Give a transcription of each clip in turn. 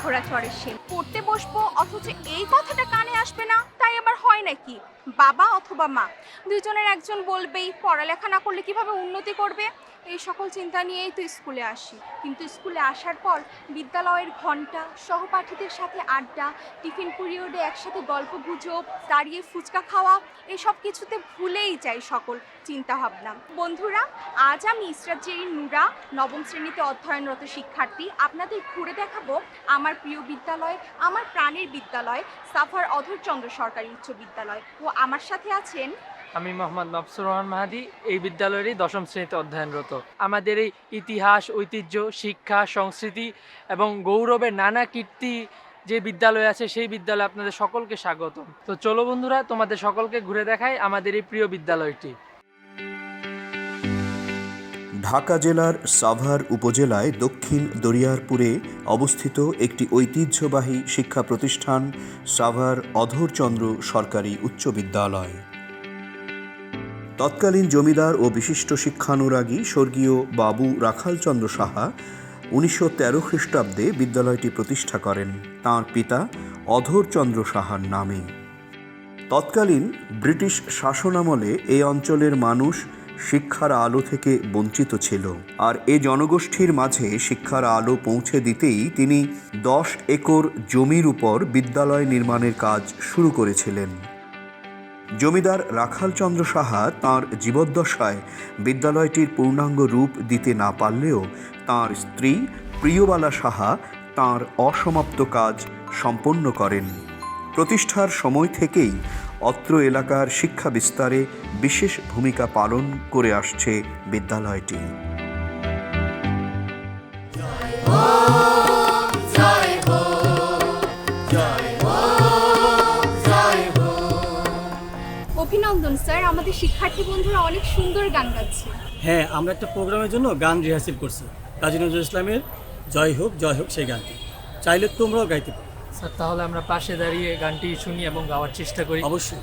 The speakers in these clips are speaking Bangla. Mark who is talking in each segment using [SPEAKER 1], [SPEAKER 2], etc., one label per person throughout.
[SPEAKER 1] ঘোড়া চড়ে সে পড়তে বসবো অথচ এই কথাটা কানে আসবে না তাই আবার হয় নাকি? বাবা অথবা মা? দুজনের একজন বলবেই, পড়ালেখা না করলে কীভাবে উন্নতি করবে? এই সকল চিন্তা নিয়েই তো স্কুলে আসি। কিন্তু স্কুলে আসার পর বিদ্যালয়ের ঘণ্টা সহপাঠীদের সাথে আড্ডা, টিফিন পিরিয়ডে একসাথে গল্প গুজব, দাঁড়িয়ে ফুচকা খাওয়া, এসব কিছুতে ভুলেই যাই সকল চিন্তা ভাবনা বন্ধুরা, আজ আমি ইসরাত জেরিন নুরা, নবম শ্রেণীতে অধ্যয়নরত শিক্ষার্থী, আপনাদের ঘুরে দেখাবো আমার প্রিয় বিদ্যালয়, আমার প্রাণের বিদ্যালয়, সাফার অধরচন্দ্র সরকারি উচ্চ বিদ্যালয়। ও আমার সাথে আছেন
[SPEAKER 2] আমি মোহাম্মদ নফসুর রহমান মাহাদি, এই বিদ্যালয়েরই দশম শ্রেণীতে অধ্যয়নরত। আমাদের এই ইতিহাস, ঐতিহ্য, শিক্ষা, সংস্কৃতি এবং গৌরবের নানা কীর্তি যে বিদ্যালয় আছে, সেই বিদ্যালয়ে আপনাদের সকলকে স্বাগত তো চলো বন্ধুরা, তোমাদের সকলকে ঘুরে দেখাই আমাদের এই প্রিয় বিদ্যালয়টি।
[SPEAKER 3] ঢাকা জেলার সাভার উপজেলায় দক্ষিণ দরিয়ারপুরে অবস্থিত একটি ঐতিহ্যবাহী শিক্ষা প্রতিষ্ঠান সাভার অধরচন্দ্র সরকারি উচ্চ বিদ্যালয়। তৎকালীন জমিদার ও বিশিষ্ট শিক্ষানুরাগী স্বর্গীয় বাবু রাখালচন্দ্র সাহা উনিশশো তেরো খ্রিস্টাব্দে বিদ্যালয়টি প্রতিষ্ঠা করেন। তাঁর পিতা অধরচন্দ্র সাহার নামে। তৎকালীন ব্রিটিশ শাসনামলে এই অঞ্চলের মানুষ শিক্ষার আলো থেকে বঞ্চিত ছিল। আর এ জনগোষ্ঠীর মাঝে শিক্ষার আলো পৌঁছে দিতেই তিনি দশ একর জমির উপর বিদ্যালয় নির্মাণের কাজ শুরু করেছিলেন। জমিদার রাখালচন্দ্র সাহা তাঁর জীবদ্দশায় বিদ্যালয়টির পূর্ণাঙ্গ রূপ দিতে না পারলেও তাঁর স্ত্রী প্রিয়বালা সাহা তাঁর অসমাপ্ত কাজ সম্পন্ন করেন। প্রতিষ্ঠার সময় থেকেই অত্র এলাকার শিক্ষা বিস্তারে বিশেষ ভূমিকা পালন করে আসছে বিদ্যালয়টি।
[SPEAKER 1] অভিনন্দন স্যার। আমাদের শিক্ষার্থী বন্ধুরা অনেক সুন্দর গান গাচ্ছে।
[SPEAKER 4] হ্যাঁ আমরা একটা প্রোগ্রামের জন্য গান রিহার্সেল করছি। কাজী নজরুল ইসলামের জয় হোক জয় হোক সেই গানটি। চাইলে তোমরাও গাইতে পারো।
[SPEAKER 2] স্যার তাহলে আমরা পাশে দাঁড়িয়ে গানটি শুনি এবং গাওয়ার চেষ্টা করি।
[SPEAKER 4] অবশ্যই।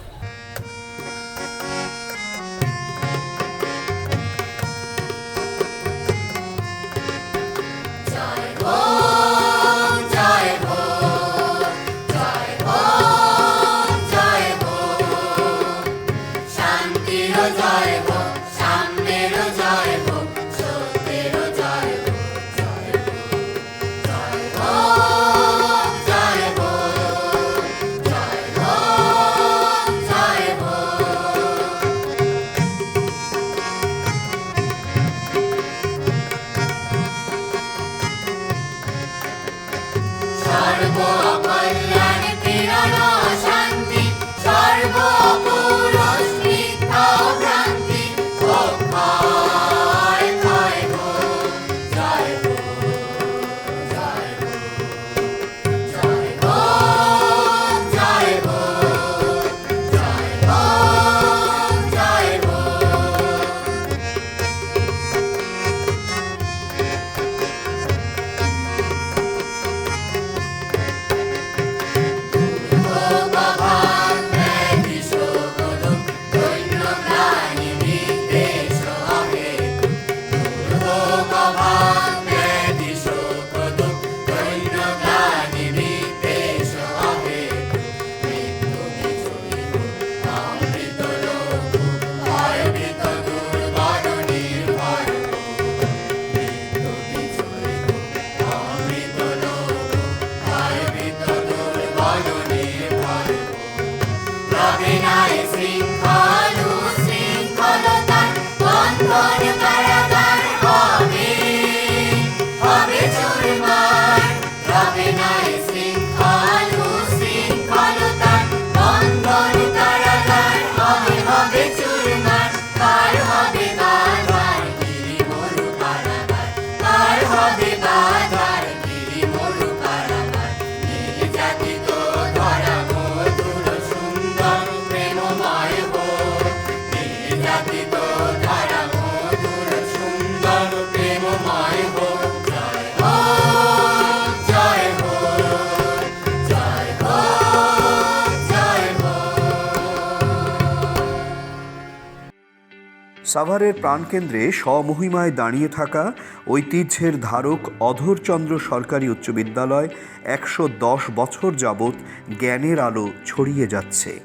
[SPEAKER 3] সাভারের প্রাণকেন্দ্রে স্বমহিমায় দাঁড়িয়ে থাকা ঐতিহ্যের ধারক অধরচন্দ্র সরকারি উচ্চ বিদ্যালয় একশো দশ বছর যাবৎ জ্ঞানের আলো ছড়িয়ে যাচ্ছে।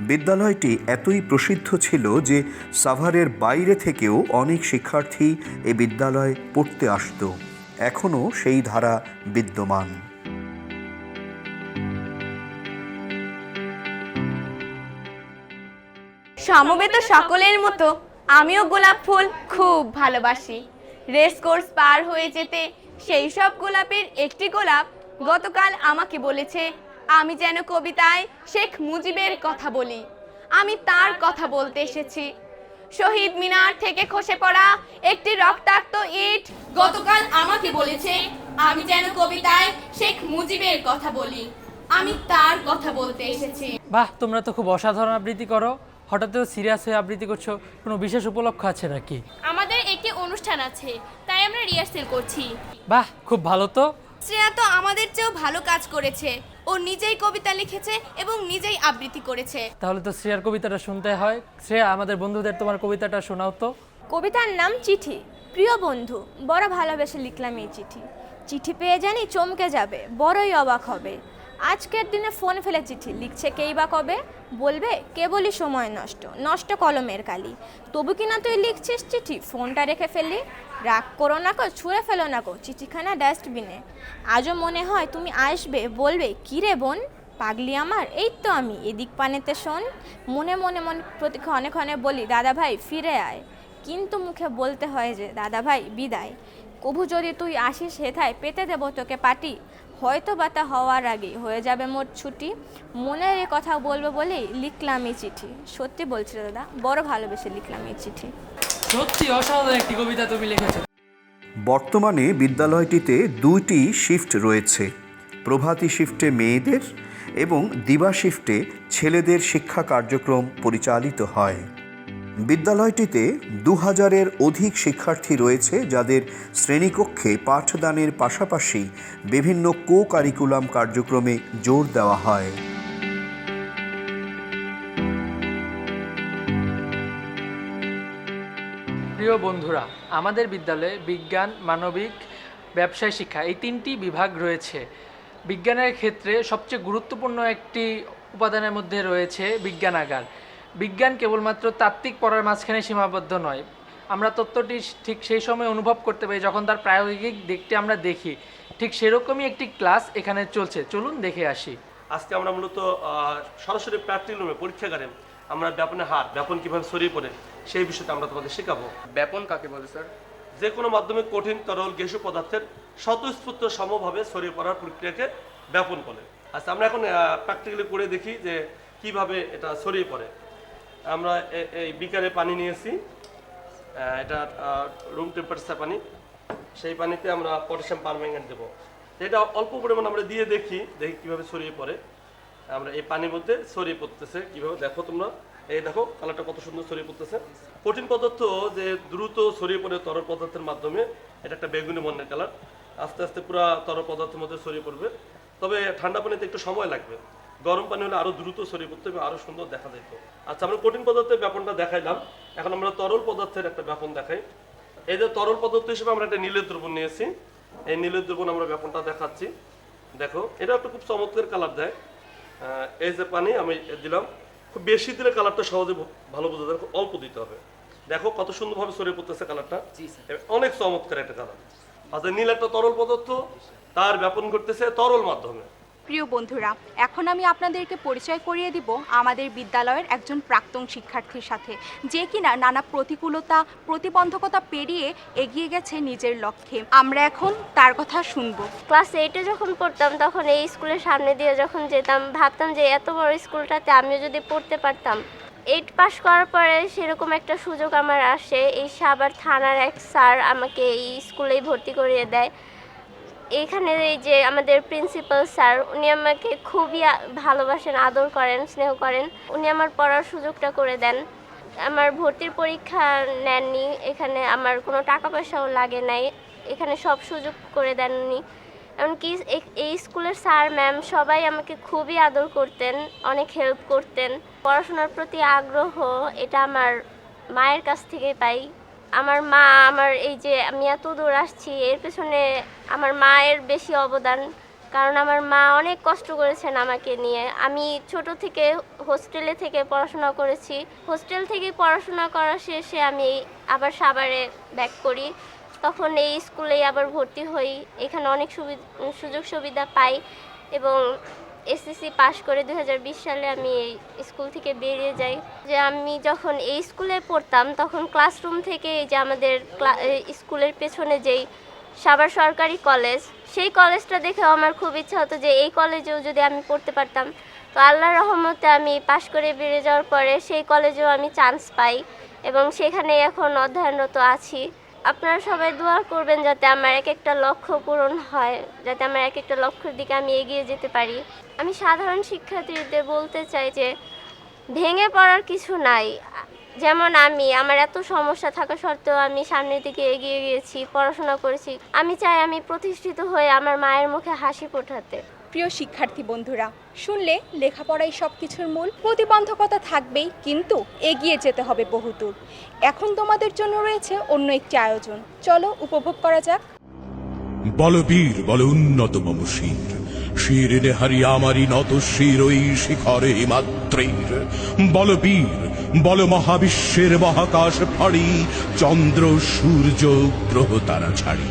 [SPEAKER 3] বিদ্যালয়টি এতই প্রসিদ্ধ ছিল যে সাভারের বাইরে থেকেও অনেক শিক্ষার্থী এ বিদ্যালয়ে পড়তে আসত। এখনও সেই ধারা বিদ্যমান।
[SPEAKER 5] সমবেত সকলের মতো আমিও গোলাপ ফুল খুব ভালোবাসি। রেস কোর্স পার হয়ে যেতে সেই সব গোলাপের একটি গোলাপ গতকাল আমাকে বলেছে, আমি যেন কবিতায় শেখ মুজিবের কথা বলি। আমি তার কথা বলতে এসেছি। শহীদ মিনার থেকে খসে পড়া একটি রক্তাক্ত ইট গতকাল আমাকে বলেছে, আমি যেন কবিতায় শেখ মুজিবের কথা বলি। আমি তার কথা বলতে এসেছি।
[SPEAKER 2] বাহ, তোমরা তো খুব অসাধারণ আবৃত্তি করো। হঠাৎ সিরিয়াস হয়ে আবৃত্তি করছ কোনো বিশেষ উপলক্ষ আছে নাকি?
[SPEAKER 6] আমাদের একটি অনুষ্ঠান আছে তাই আমরা রিহার্সেল করছি।
[SPEAKER 2] বাহ খুব ভালো তো।
[SPEAKER 5] শ্রেয়া তো আমাদের চেয়েও ভালো কাজ করেছে। ও নিজেই কবিতা লিখেছে এবং নিজেই আবৃত্তি করেছে।
[SPEAKER 2] তাহলে তো শ্রেয়ার কবিতাটা শুনতে হয়। শ্রেয়া আমাদের বন্ধুদের তোমার কবিতাটা শোনাও তো।
[SPEAKER 7] কবিতার নাম চিঠি। প্রিয় বন্ধু বড় ভালোবেসে লিখলাম এই চিঠি। চিঠি পেয়ে জানি চমকে যাবে বড়ই অবাক হবে। আজকের দিনে ফোন ফেলে চিঠি। লিখছে কেই বা কবে? বলবে, কেবলই সময় নষ্ট নষ্ট কলমের কালি। তবু কিনা তুই লিখছিস চিঠি? ফোনটা রেখে ফেললি? রাগ করো না গো ছুঁড়ে ফেলো না গো চিঠিখানা ডাস্টবিনে। আজও মনে হয় তুমি আসবে, বলবে কী রে বোন, পাগলি আমার, এই তো আমি, এদিক পানেতে শোন। মনে মনে মনে প্রতি ক্ষণে ক্ষণে বলি, দাদা ভাই, ফিরে আয়। কিন্তু মুখে বলতে হয় যে, দাদা ভাই, বিদায়। কভু যদি তুই আসিস হেথায়, পেতে দেব তোকে পাটি। হয়তো বা তা হওয়ার আগে হয়ে যাবে মোট ছুটি। মনের এ কথা বলব বলেই লিখলাম এই চিঠি। সত্যি বলছি দাদা বড় ভালোবেসে লিখলাম এই চিঠি।
[SPEAKER 2] সত্যি অসাধারণ একটি কবিতা তুমি লিখেছো।
[SPEAKER 3] বর্তমানে বিদ্যালয়টিতে দুইটি শিফট রয়েছে। প্রভাতী শিফটে মেয়েদের এবং দিবা শিফটে ছেলেদের শিক্ষা কার্যক্রম পরিচালিত হয়। বিদ্যালয়টিতে দু হাজারের অধিক শিক্ষার্থী রয়েছে যাদের শ্রেণীকক্ষে পাঠদানের পাশাপাশি বিভিন্ন কো কারিকুলাম কার্যক্রমে জোর দেওয়া হয়।
[SPEAKER 2] প্রিয় বন্ধুরা, আমাদের বিদ্যালয়ে বিজ্ঞান, মানবিক, ব্যবসায় শিক্ষা এই তিনটি বিভাগ রয়েছে। বিজ্ঞানের ক্ষেত্রে সবচেয়ে গুরুত্বপূর্ণ একটি উপাদানের মধ্যে রয়েছে বিজ্ঞানাগার। বিজ্ঞান কেবলমাত্র তাত্ত্বিক পড়ার মাঝখানে সীমাবদ্ধ নয়। আমরা তত্ত্বটি ঠিক সেই সময় অনুভব করতে পারি যখন তার প্রায়োগিক দিকটি আমরা দেখি। ঠিক সেরকমই একটি ক্লাস এখানে চলছে। চলুন দেখে আসি।
[SPEAKER 8] আজকে আমরা মূলত সরাসরি প্র্যাকটিক্যাল রুমে পরীক্ষাগারে আমরা ব্যাপনের হার ব্যাপন কীভাবে ছড়িয়ে পড়ে সেই বিষয়টা আমরা তোমাদের শেখাবো।
[SPEAKER 9] ব্যাপন কাকে বলে স্যার?
[SPEAKER 8] যে কোনো মাধ্যমে কঠিন তরল গ্যাসীয় পদার্থের স্বতঃস্ফূর্ত সমভাবে ছড়িয়ে পড়ার প্রক্রিয়াকে ব্যাপন বলে। আচ্ছা আমরা এখন প্র্যাকটিক্যালি করে দেখি যে কীভাবে এটা ছড়িয়ে পড়ে। আমরা এই বিকারে পানি নিয়েছি। এটা রুম টেম্পারেচার পানি। সেই পানিতে আমরা পটাশিয়াম পারম্যাঙ্গেট দেবো। এটা অল্প পরিমাণ আমরা দিয়ে দেখি দেখি কীভাবে ছড়িয়ে পড়ে। আমরা এই পানির মধ্যে ছড়িয়ে পড়তেছে কীভাবে। দেখো তোমরা, এই দেখো কালারটা কত সুন্দর ছড়িয়ে পড়তেছে। কঠিন পদার্থ যে দ্রুত ছড়িয়ে পড়ে তরল পদার্থের মাধ্যমে, এটা একটা বেগুনি বর্ণের কালার আস্তে আস্তে পুরো তরল পদার্থের মধ্যে ছড়িয়ে পড়বে। তবে ঠান্ডা পানিতে একটু সময় লাগবে। গরম পানি হলে আরও দ্রুত ছড়িয়ে পড়তে হবে আরও সুন্দর দেখা যেত। আচ্ছা আমরা কঠিন পদার্থের ব্যাপনটা দেখাইলাম। এখন আমরা তরল পদার্থের একটা ব্যাপন দেখাই। এই যে তরল পদার্থ হিসেবে আমরা একটা নীলের দ্রবণ নিয়েছি। এই নীলের দ্রবণ আমরা ব্যাপনটা দেখাচ্ছি। দেখো এটা একটা খুব চমৎকার কালার দেয়। এই যে পানি আমি দিলাম খুব বেশি দিলে কালারটা সহজে ভালো বোঝা যায় অল্প দিতে হবে। দেখো কত সুন্দরভাবে ছড়িয়ে পড়তেছে কালারটা। অনেক চমৎকার একটা কালার। আচ্ছা নীল একটা তরল পদার্থ তার ব্যাপন করতেছে তরল মাধ্যমে।
[SPEAKER 1] প্রিয় বন্ধুরা, এখন আমি আপনাদেরকে পরিচয় করিয়ে দিব আমাদের বিদ্যালয়ের একজন প্রাক্তন শিক্ষার্থীর সাথে, যে কিনা নানা প্রতিকূলতা, প্রতিবন্ধকতা পেরিয়ে এগিয়ে গেছে নিজের লক্ষ্যে। আমরা এখন তার কথা শুনব।
[SPEAKER 6] ক্লাস এইটে যখন পড়তাম, তখন এই স্কুলের সামনে দিয়ে যখন যেতাম, ভাবতাম যে এত বড় স্কুলটাতে আমিও যদি পড়তে পারতাম। এইট পাস করার পরে সেরকম একটা সুযোগ আমার আসে, এই সাবার থানার এক স্যার আমাকে এই স্কুলেই ভর্তি করিয়ে দেয়। এখানে এই যে আমাদের প্রিন্সিপাল স্যার উনি আমাকে খুবই ভালোবাসেন, আদর করেন, স্নেহ করেন। উনি আমার পড়ার সুযোগটা করে দেন। আমার ভর্তির পরীক্ষা নেননি, এখানে আমার কোনো টাকা পয়সাও লাগে নাই। এখানে সব সুযোগ করে দেন উনি। এমনকি এই স্কুলের স্যার ম্যাম সবাই আমাকে খুবই আদর করতেন, অনেক হেল্প করতেন। পড়াশোনার প্রতি আগ্রহ, এটা আমার মায়ের কাছ থেকে পাই। আমার মা, আমার এই যে আমি এত দূর আসছি, এর পেছনে আমার মায়ের বেশি অবদান। কারণ আমার মা অনেক কষ্ট করেছেন আমাকে নিয়ে। আমি ছোট থেকে হোস্টেলে থেকে পড়াশোনা করেছি। হোস্টেল থেকে পড়াশোনা করা শেষে আমি আবার সাভারে ব্যাক করি। তখন এই স্কুলেই আবার ভর্তি হই। এখানে অনেক সুবিধা সুযোগ সুবিধা পাই এবং এসএসসি পাশ করে দু হাজার বিশ সালে আমি এই স্কুল থেকে বেরিয়ে যাই। যে আমি যখন এই স্কুলে পড়তাম, তখন ক্লাসরুম থেকে যে আমাদের স্কুলের পেছনে যেই সাবার সরকারি কলেজ, সেই কলেজটা দেখেও আমার খুব ইচ্ছা হতো যে এই কলেজেও যদি আমি পড়তে পারতাম। তো আল্লাহর রহমতে আমি পাশ করে বেরিয়ে যাওয়ার পরে সেই কলেজেও আমি চান্স পাই এবং সেখানে এখন অধ্যয়নরত আছি। আপনারা সবাই দোয়া করবেন যাতে আমার এক একটা লক্ষ্য পূরণ হয়, যাতে আমার এক একটা লক্ষ্যের দিকে আমি এগিয়ে যেতে পারি। আমি সাধারণ শিক্ষার্থীদের বলতে চাই যে ভেঙে পড়ার কিছু নাই। যেমন আমি আমার এত সমস্যা থাকা সত্ত্বেও আমি সামনের দিকে এগিয়ে গিয়েছি পড়াশোনা করেছি। আমি চাই আমি প্রতিষ্ঠিত হয়ে আমার মায়ের মুখে হাসি ফোটাতে।
[SPEAKER 1] প্রিয় শিক্ষার্থী বন্ধুরা শুনলে লেখাপড়াই সব কিছুর মূল। প্রতিবন্ধকতা থাকবেই কিন্তু এগিয়ে যেতে হবে বহুদূর। এখন তোমাদের জন্য রয়েছে অন্য একটি আয়োজন। চলো উপভোগ করা যাক।
[SPEAKER 9] বলবীর বল উন্নত মম শির হারিয়া আমারি নত শির ওই শিখরে মাত্রের বলবীর, বল মহাবিশ্বের মহাকাশ ফাড়ি, চন্দ্র, সূর্য, গ্রহ তারা ছাড়ি।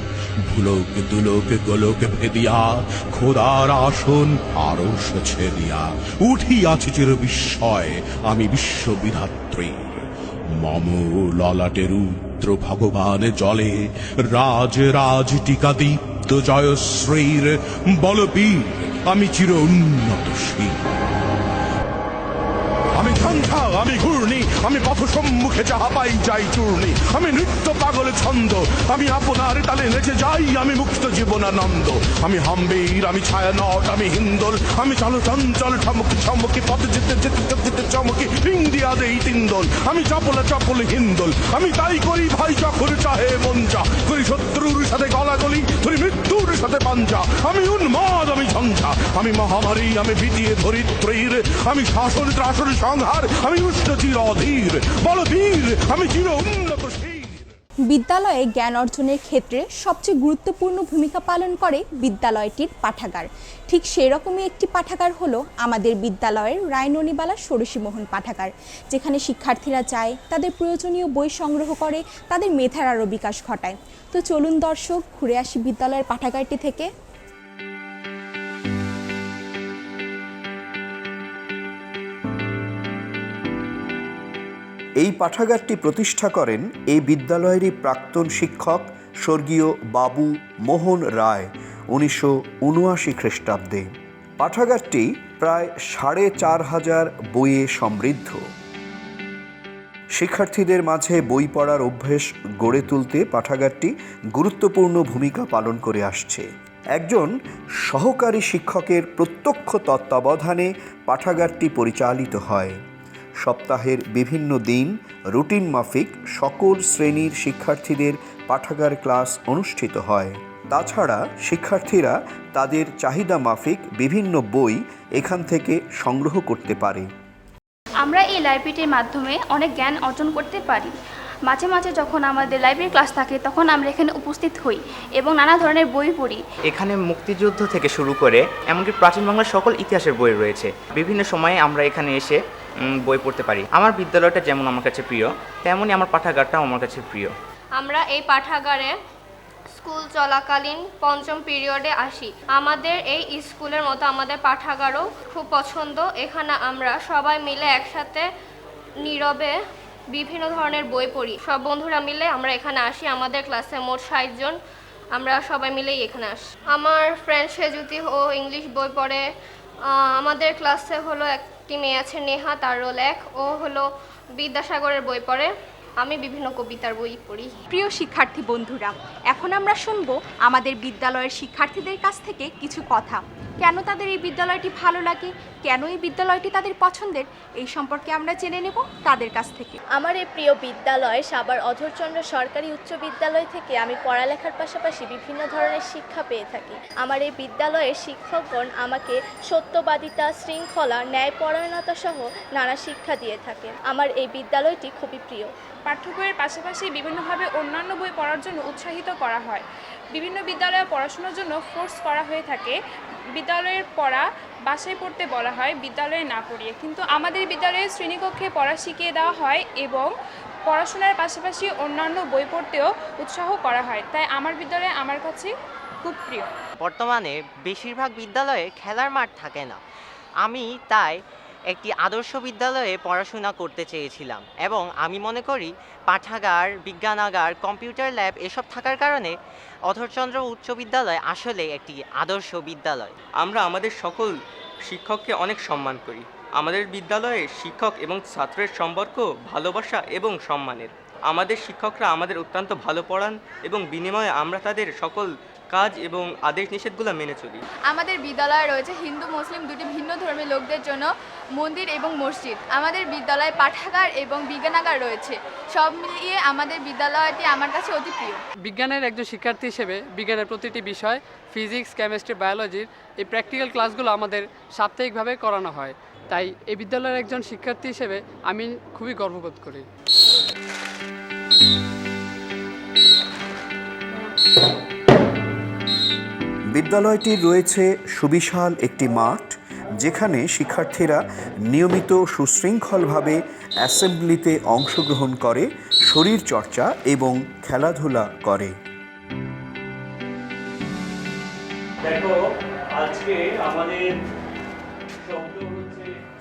[SPEAKER 9] ভুলোক, দুলোক, গোলোক ভেদিয়া, খোদার আসন আরও ছেদিয়া। উঠিয়াছে চির বিস্ময়, আমি বিশ্ববিধাত্রীর মম ললাটের রুদ্র ভগবান জলে, রাজ রাজ টিকা দীপ্ত জয়শ্রীর বলবীর আমি চির উন্নত শ্রী আমি ঝঞ্ঝা আমি ঘূর্ণি আমি পথ সম্মুখে যাহা পাই যাই চূর্ণি, আমি নৃত্য পাগল ছন্দ, আমি আপনার তালে নেচে যাই, আমি মুক্ত জীবনানন্দ, আমি হাম্বির, আমি ছায়া নট আমি হিন্দল, আমি চলো চঞ্চল, ঠমকি ছমকি পথ যেতে যেতে যেতে চমকি, ইন্ডিয়া দেই তিন্দল আমি চপল চপল হিন্দল, আমি তাই করি ভাই যখন চাহে মন যা করি শত্রুর সাথে গলাগলি ধরি মৃত্যুর সাথে পাঞ্জা, আমি উন্মাদ, আমি ঝঞ্ঝা, আমি মহামারী, আমি বিতিয়ে ধরিত্রীর, আমি শাসন ত্রাসন সংহার, আমি উষ্ণ চির অধীর।
[SPEAKER 1] বিদ্যালয়ে জ্ঞান অর্জনের ক্ষেত্রে সবচেয়ে গুরুত্বপূর্ণ ভূমিকা পালন করে বিদ্যালয়টির পাঠাগার। ঠিক সেরকমই একটি পাঠাগার হলো আমাদের বিদ্যালয়ের রায়ননিবালা ষোড়শীমোহন পাঠাগার, যেখানে শিক্ষার্থীরা যায় তাদের প্রয়োজনীয় বই সংগ্রহ করে, তাদের মেধার আরও বিকাশ ঘটায়। তো চলুন দর্শক, ঘুরে আসি বিদ্যালয়ের পাঠাগারটি থেকে।
[SPEAKER 3] এই পাঠাগারটি প্রতিষ্ঠা করেন এই বিদ্যালয়েরই প্রাক্তন শিক্ষক স্বর্গীয় বাবু মোহন রায় উনিশশো উনআশি খ্রিস্টাব্দে। পাঠাগারটি প্রায় সাড়ে চার হাজার বইয়ে সমৃদ্ধ। শিক্ষার্থীদের মাঝে বই পড়ার অভ্যেস গড়ে তুলতে পাঠাগারটি গুরুত্বপূর্ণ ভূমিকা পালন করে আসছে। একজন সহকারী শিক্ষকের প্রত্যক্ষ তত্ত্বাবধানে পাঠাগারটি পরিচালিত হয়। সপ্তাহের বিভিন্ন দিন রুটিন মাফিক সকল শ্রেণির শিক্ষার্থীদের পাঠাগার ক্লাস অনুষ্ঠিত হয়। তাছাড়া শিক্ষার্থীরা তাদের চাহিদা মাফিক বিভিন্ন বই এখান থেকে সংগ্রহ করতে পারে।
[SPEAKER 10] আমরা এই লাইব্রেরিটির মাধ্যমে অনেক জ্ঞান অর্জন করতে পারি। মাঝে মাঝে যখন আমাদের লাইব্রেরি ক্লাস থাকে তখন আমরা এখানে উপস্থিত হই এবং নানা ধরনের বই পড়ি।
[SPEAKER 11] এখানে মুক্তিযুদ্ধ থেকে শুরু করে এমনকি প্রাচীন বাংলার সকল ইতিহাসের বই রয়েছে। বিভিন্ন সময়ে আমরা এখানে এসে বই পড়তে পারি। আমার বিদ্যালয়টা যেমন আমার কাছে প্রিয় তেমনই আমার পাঠাগারটাও আমার কাছে প্রিয়।
[SPEAKER 6] আমরা এই পাঠাগারে স্কুল চলাকালীন পঞ্চম পিরিয়ডে আসি। আমাদের এই স্কুলের মতো আমাদের পাঠাগারও খুব পছন্দ। এখানে আমরা সবাই মিলে একসাথে নীরবে বিভিন্ন ধরনের বই পড়ি। সব বন্ধুরা মিলে আমরা এখানে আসি, আমাদের ক্লাসে মোট ষাট জন। আমরা সবাই মিলেই এখানে আসি। আমার ফ্রেন্ড সেজুতি ও ইংলিশ বই পড়ে। আমাদের ক্লাসে হলো একটি মেয়ে আছে নেহা, তার রোল এক। ও হলো বিদ্যাসাগরের বই পড়ে। আমি বিভিন্ন কবিতার বই পড়ি।
[SPEAKER 1] প্রিয় শিক্ষার্থী বন্ধুরা, এখন আমরা শুনব আমাদের বিদ্যালয়ের শিক্ষার্থীদের কাছ থেকে কিছু কথা। কেন তাদের এই বিদ্যালয়টি ভালো লাগে? কেন এই বিদ্যালয়টি তাদের পছন্দের? এই সম্পর্কে আমরা জেনে নেব তাদের কাছ থেকে।
[SPEAKER 5] আমার এই প্রিয় বিদ্যালয় সাবার অধরচন্দ্র সরকারি উচ্চ বিদ্যালয় থেকে আমি পড়ালেখার পাশাপাশি বিভিন্ন ধরনের শিক্ষা পেয়ে থাকি। আমার এই বিদ্যালয়ের শিক্ষকগণ আমাকে সত্যবাদিতা শৃঙ্খলা ন্যায়পরায়ণতা সহ নানা শিক্ষা দিয়ে থাকে। আমার এই বিদ্যালয়টি খুবই প্রিয়।
[SPEAKER 1] পাঠ্য বইয়ের পাশাপাশি বিভিন্নভাবে অন্যান্য বই পড়ার জন্য উৎসাহিত করা হয়। বিভিন্ন বিদ্যালয়ে পড়াশোনার জন্য ফোর্স করা হয়ে থাকে। বিদ্যালয়ের পড়া বাসায় পড়তে বলা হয়, বিদ্যালয়ে না পড়িয়ে। কিন্তু আমাদের বিদ্যালয়ে শ্রেণীকক্ষে পড়া শিখিয়ে দেওয়া হয় এবং পড়াশোনার পাশাপাশি অন্যান্য বই পড়তেও উৎসাহ করা হয়। তাই আমার বিদ্যালয় আমার কাছে খুব প্রিয়।
[SPEAKER 12] বর্তমানে বেশিরভাগ বিদ্যালয়ে খেলার মাঠ থাকে না। আমি তাই একটি আদর্শ বিদ্যালয়ে পড়াশোনা করতে চেয়েছিলাম এবং আমি মনে করি পাঠাগার, বিজ্ঞানাগার, কম্পিউটার ল্যাব এসব থাকার কারণে অধরচন্দ্র উচ্চ বিদ্যালয় আসলে একটি আদর্শ বিদ্যালয়।
[SPEAKER 13] আমরা আমাদের সকল শিক্ষককে অনেক সম্মান করি। আমাদের বিদ্যালয়ে শিক্ষক এবং ছাত্রের সম্পর্ক, ভালোবাসা এবং সম্মানের। আমাদের শিক্ষকরা আমাদের অত্যন্ত ভালো পড়ান এবং বিনিময়ে আমরা তাদের সকল কাজ এবং আদেশ নিষেধগুলো মেনে চলি।
[SPEAKER 5] আমাদের বিদ্যালয়ে রয়েছে হিন্দু মুসলিম দুটি ভিন্ন ধর্মীয় লোকদের জন্য মন্দির এবং মসজিদ। আমাদের বিদ্যালয়ে পাঠাগার এবং বিজ্ঞানাগার রয়েছে। সব মিলিয়ে আমাদের বিদ্যালয়টি আমার কাছে অতি প্রিয়।
[SPEAKER 2] বিজ্ঞানের একজন শিক্ষার্থী হিসেবে বিজ্ঞানের প্রতিটি বিষয় ফিজিক্স কেমিস্ট্রি বায়োলজির এই প্র্যাকটিক্যাল ক্লাসগুলো আমাদের সাপ্তাহিকভাবে করানো হয়। তাই এই বিদ্যালয়ের একজন শিক্ষার্থী হিসেবে আমি খুবই গর্ববোধ করি।
[SPEAKER 3] বিদ্যালয়টির রয়েছে সুবিশাল একটি মাঠ যেখানে শিক্ষার্থীরা নিয়মিত সুশৃঙ্খলভাবে অ্যাসেম্বলিতে অংশগ্রহণ করে শরীর চর্চা এবং খেলাধুলা করে।
[SPEAKER 4] দেখো আজকে আমাদের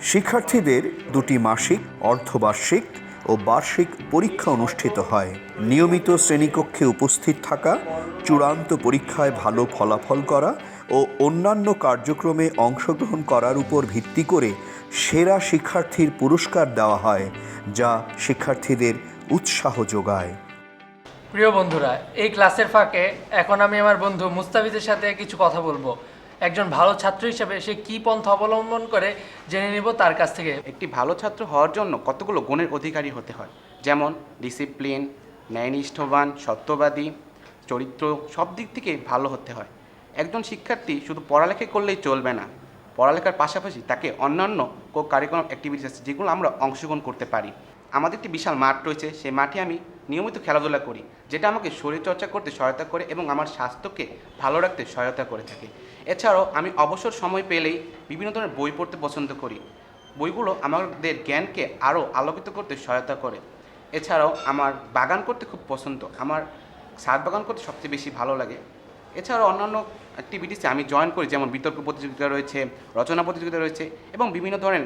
[SPEAKER 3] শিক্ষার্থীদের দুটি মাসিক অর্ধবার্ষিক ও বার্ষিক পরীক্ষা অনুষ্ঠিত হয়। নিয়মিত শ্রেণীকক্ষে উপস্থিত থাকা, চূড়ান্ত পরীক্ষায় ভালো ফলাফল করা ও অন্যান্য কার্যক্রমে অংশগ্রহণ করার উপর ভিত্তি করে সেরা শিক্ষার্থীর পুরস্কার দেওয়া হয়, যা শিক্ষার্থীদের উৎসাহ যোগায়।
[SPEAKER 2] প্রিয় বন্ধুরা, এই ক্লাসের ফাঁকে এখন আমি আমার বন্ধু মুস্তাফিজের সাথে কিছু কথা বলব। একজন ভালো ছাত্র হিসেবে সে কি পন্থা অবলম্বন করে জেনে নিব তার কাছ থেকে।
[SPEAKER 11] একটি ভালো ছাত্র হওয়ার জন্য কতগুলো গুণের অধিকারী হতে হয়? যেমন ডিসিপ্লিন ন্যায়নিষ্ঠবান, সত্যবাদী, চরিত্র সব দিক থেকে ভালো হতে হয়। একজন শিক্ষার্থী শুধু পড়ালেখা করলেই চলবে না, পড়ালেখার পাশাপাশি তাকে অন্যান্য কো কারিকুলাম অ্যাক্টিভিটিস আছে যেগুলো আমরা অংশগ্রহণ করতে পারি। আমাদের একটি বিশাল মাঠ রয়েছে, সেই মাঠে আমি নিয়মিত খেলাধুলা করি, যেটা আমাকে শরীরচর্চা করতে সহায়তা করে এবং আমার স্বাস্থ্যকে ভালো রাখতে সহায়তা করে থাকে। এছাড়াও আমি অবসর সময় পেলেই বিভিন্ন ধরনের বই পড়তে পছন্দ করি। বইগুলো আমাদের জ্ঞানকে আরও আলোকিত করতে সহায়তা করে। এছাড়াও আমার বাগান করতে খুব পছন্দ। আমার ছাদ বাগান করতে সবচেয়ে বেশি ভালো লাগে। এছাড়াও অন্যান্য অ্যাক্টিভিটিসে আমি জয়েন করি, যেমন বিতর্ক প্রতিযোগিতা রয়েছে, রচনা প্রতিযোগিতা রয়েছে এবং বিভিন্ন ধরনের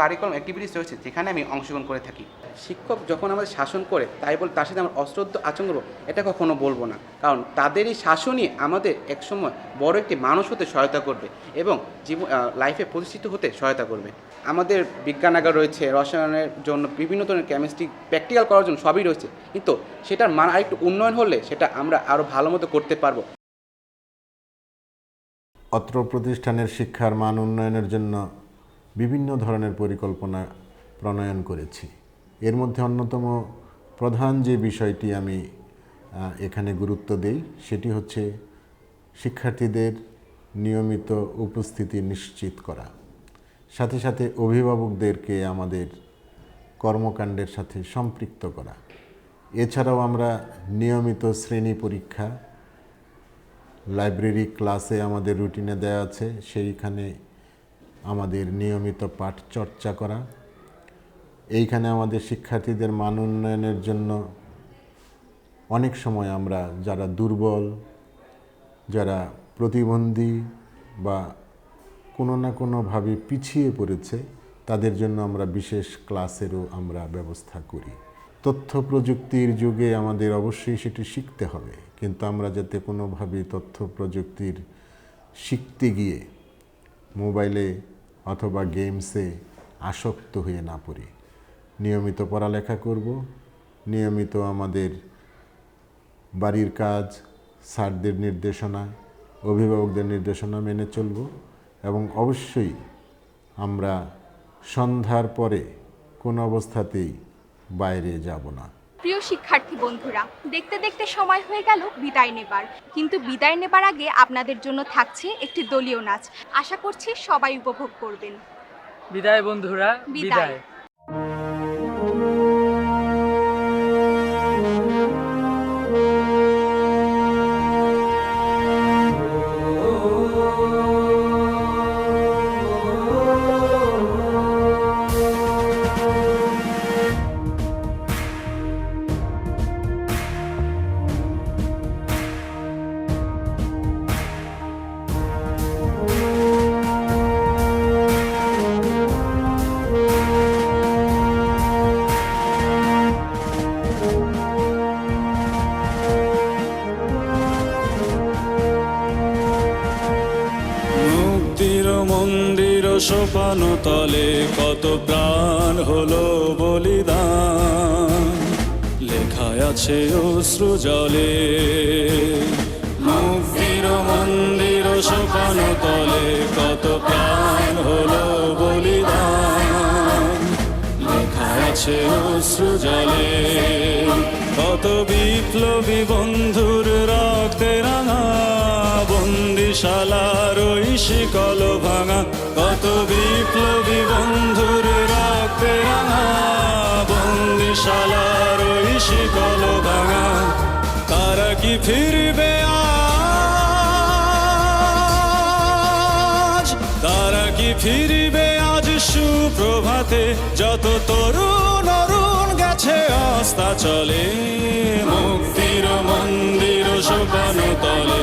[SPEAKER 11] কারিকুলাম অ্যাক্টিভিটিস রয়েছে, যেখানে আমি অংশগ্রহণ করে থাকি। শিক্ষক যখন আমাদের শাসন করে, তাই বলে তার সাথে আমার অশ্রদ্ধ আচরণ করব, এটা কখনো বলব না। কারণ তাদেরই শাসনই আমাদের একসময় বড় একটি মানুষ হতে সহায়তা করবে এবং জীবন লাইফে প্রতিষ্ঠিত হতে সহায়তা করবে। আমাদের বিজ্ঞানাগার রয়েছে, রসায়নের জন্য বিভিন্ন ধরনের কেমিস্ট্রি প্র্যাকটিক্যাল করার জন্য সবই রয়েছে। কিন্তু সেটার মান আরেকটু উন্নয়ন হলে সেটা আমরা আরও ভালো মতো করতে পারব।
[SPEAKER 14] অত্র প্রতিষ্ঠানের শিক্ষার মান উন্নয়নের জন্য বিভিন্ন ধরনের পরিকল্পনা প্রণয়ন করেছি। এর মধ্যে অন্যতম প্রধান যে বিষয়টি আমি এখানে গুরুত্ব দেই, সেটি হচ্ছে শিক্ষার্থীদের নিয়মিত উপস্থিতি নিশ্চিত করা। সাথে সাথে অভিভাবকদেরকে আমাদের কর্মকাণ্ডের সাথে সম্পৃক্ত করা। এছাড়াও আমরা নিয়মিত শ্রেণি পরীক্ষা লাইব্রেরি ক্লাসে আমাদের রুটিনে দেওয়া আছে, সেইখানে আমাদের নিয়মিত পাঠ চর্চা করা। এইখানে আমাদের শিক্ষার্থীদের মান উন্নয়নের জন্য অনেক সময় আমরা যারা দুর্বল, যারা প্রতিবন্ধী বা কোনো না কোনোভাবে পিছিয়ে পড়েছে, তাদের জন্য আমরা বিশেষ ক্লাসেরও আমরা ব্যবস্থা করি। তথ্য প্রযুক্তির যুগে আমাদের অবশ্যই সেটি শিখতে হবে। কিন্তু আমরা যাতে কোনোভাবে তথ্য প্রযুক্তির শিখতে গিয়ে মোবাইলে অথবা গেমসে আসক্ত হয়ে না পড়ি। নিয়মিত পড়ালেখা করব, নিয়মিত আমাদের বাড়ির কাজ, স্যারদের নির্দেশনা, অভিভাবকদের নির্দেশনা মেনে চলব এবং অবশ্যই আমরা সন্ধ্যার পরে কোনো অবস্থাতেই বাইরে যাব না।
[SPEAKER 1] প্রিয় শিক্ষার্থী বন্ধুরা দেখতে দেখতে সময় হয়ে গেল বিদায় নেবার। কিন্তু বিদায় নেবার আগে আপনাদের জন্য থাকছে একটি দলীয় নাচ। আশা করছি সবাই উপভোগ করবেন।
[SPEAKER 2] বিদায় বন্ধুরা
[SPEAKER 1] বিদায়।
[SPEAKER 15] তলে কত প্রাণ হলো বলিদান। লেখায় আছে অশ্রু জলে, মুক্তির মন্দির সোপান তলে কত প্রাণ হলো বলিদান। লেখায় আছে অশ্রু জলে, কত বিপ্লবী বন্ধুর রক্তে রাঙা বন্দিশালার শিকল ভাঙা, কত বিপ্লবী বন্ধুর রক্তে রাঙা। বন্দিশালার ওই শিকল ভাঙা, তারা কি ফিরবে আজ? তারা কি ফিরবে আজ সুপ্রভাতে? যত তরুণ অরুণ গেছে, আস্থা চলে। মুক্তির মন্দির সোপান তলে।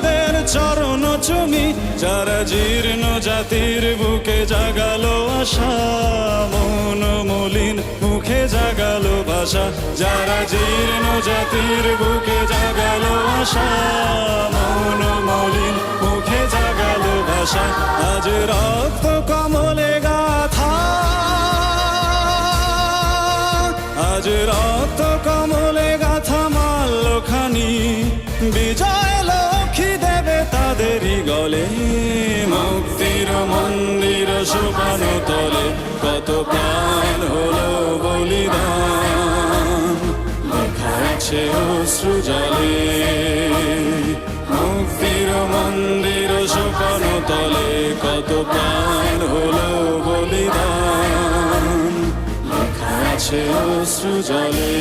[SPEAKER 15] মৃত্যুঞ্জয়ীদের চরণ চুমি, যারা জীর্ণ জাতির বুকে জাগালো আশা, মন মলিন মুখে জাগালো ভাষা, যারা জীর্ণ জাতির বুকে জাগালো আশা, মন মলিন মুখে জাগালো ভাষা, আজ রক্ত কমলে গাথা সোপান তলে কত প্রাণ হলো বলিদান। লেখা আছে অশ্রু জলে, মুক্তির মন্দির সোপান তলে কত প্রাণ হলো বলিদান। লেখা আছে অশ্রু জলে।